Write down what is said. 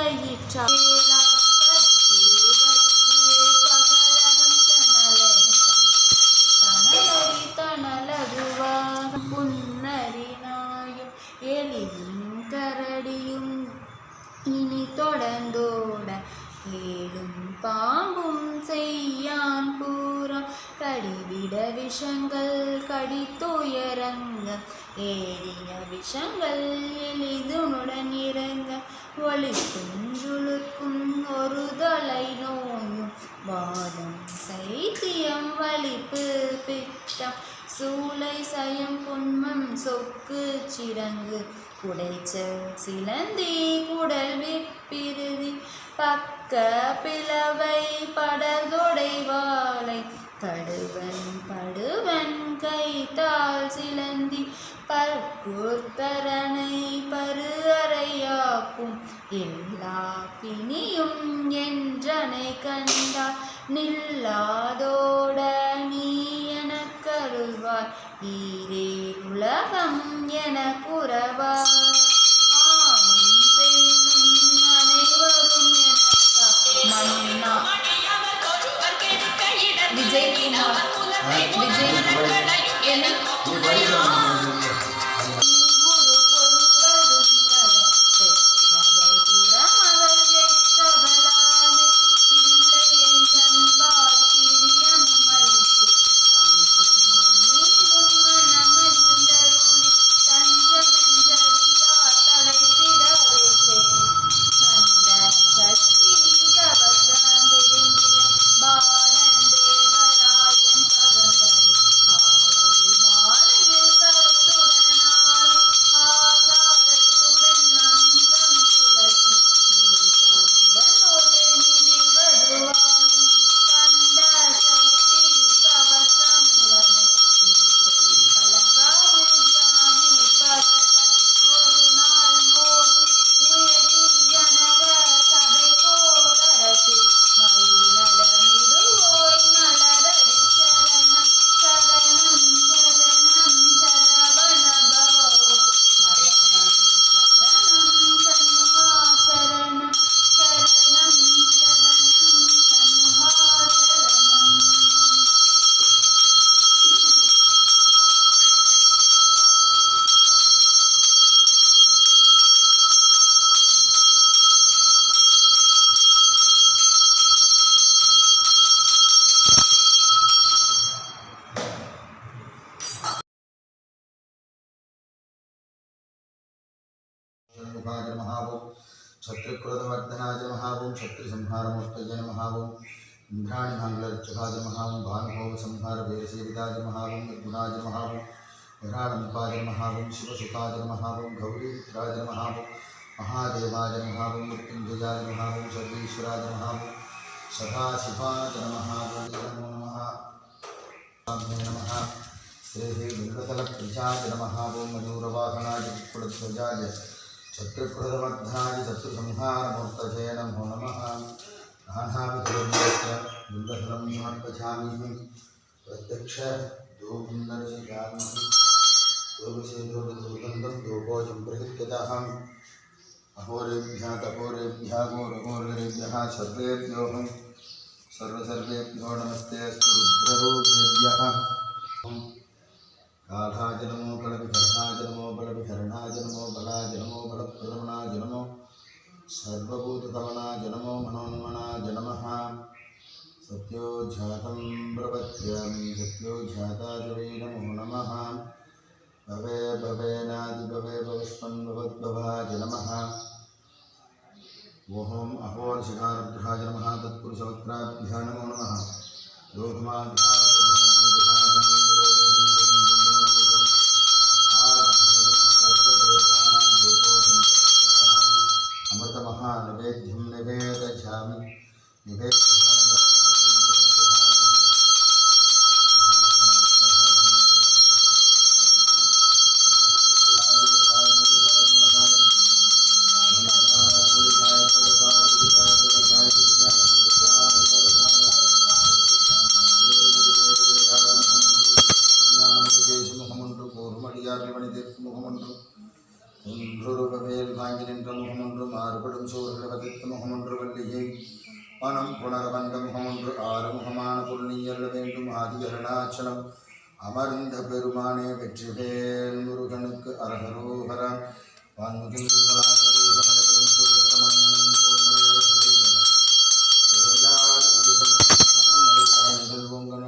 கையிற்றார் புன்னரினாயும் எளியும் கரடியும் இனி தொடர்ந்தோட கேளும் பாம்பும் கடிவிட விஷங்கள் கடித்துயரங்க. ஏறிய விஷங்கள் எளிதுனுடன் இறங்க. ஒளிக்கும் ஜுழுக்கும் ஒரு தலை நோயும். வாதம் சைத்தியம் வலிப்பு பிட்டம். சூளை சயம் புண்மம் சொக்கு சிறங்கு. குடைச்சல் சிலந்தி குடல் விப்பிருதி. பக்க பிளவை படதொடை கடுவன் படுவன் கைத்தால் சிலந்தி பற்குத்தரனை பரு அறையாக்கும். எல்லா பிணியும் என்றனை கண்டார் நில்லாதோட நீ எனக்கருள்வாய். ஈரே உலகம் என ओं शत्रुक्रोधवर्धनाय नमः ओं शत्रुसंहारमूर्तये नमः ओं इन्द्राणिमङ्गलरक्षकाय नमः ओं भानुभोगसंहारवीरसेविताय नमः ओं निर्गुणाय नमः ओं विराडमुखाय नमः ओं शिवसुखाय नमः ओं गौरीपुत्राय नमः ओं महादेवाय नमः ओं मृत्युञ्जयाय नमः नमः। नमः ओं नमो। नमः स्वामिने नमः श्रीः बिल्वतलप्रजाय नमः ओं मयूरवाहनाय कुलध्वजाय शत्रुकृतवर्धाय शत्रुसंहारमूर्तये नमो। नमः नानाविधर्मस्य बिल्वफलं समर्पयामि। प्रत्यक्ष धूपं दर्शयामि धूपोजं प्रहित्यतहम् अहोरेभ्यः तपोरेभ्यः घोरघोरेभ्यः सर्वेभ्योऽहं सर्वसर्वेभ्यो नमस्ते अस्तु रुद्ररूपेभ्यः। नमो बलविधरणाय नमो बलविधरणाय नमो बलाय नमो बलप्रदमनाय नमो सर्वभूततमनाय नमो मनोन्मनाय नमः सत्योज्झातं प्रपद्यामि सत्योज्झाताय नमो नमः। भवे भवेनादिभवे भवस्मन् भवद्भवाय नमः ओम अहोर्षिकारुद्राय नमः तत्पुरुषवक्त्राभ्यां नमो नमः। अमृतमहा निवेद्यम। निवेदयामि। निवेद्यम முகமொன்று வள்ளியை மனம் புனரவந்த முகமொன்று ஆறு முகமான பொருளியல்ல வேண்டும் ஆதி அருணாச்சலம். அமர்ந்த பெருமானே வெற்றிவேல் முருகனுக்கு அரகரோகரா. வான்முகில்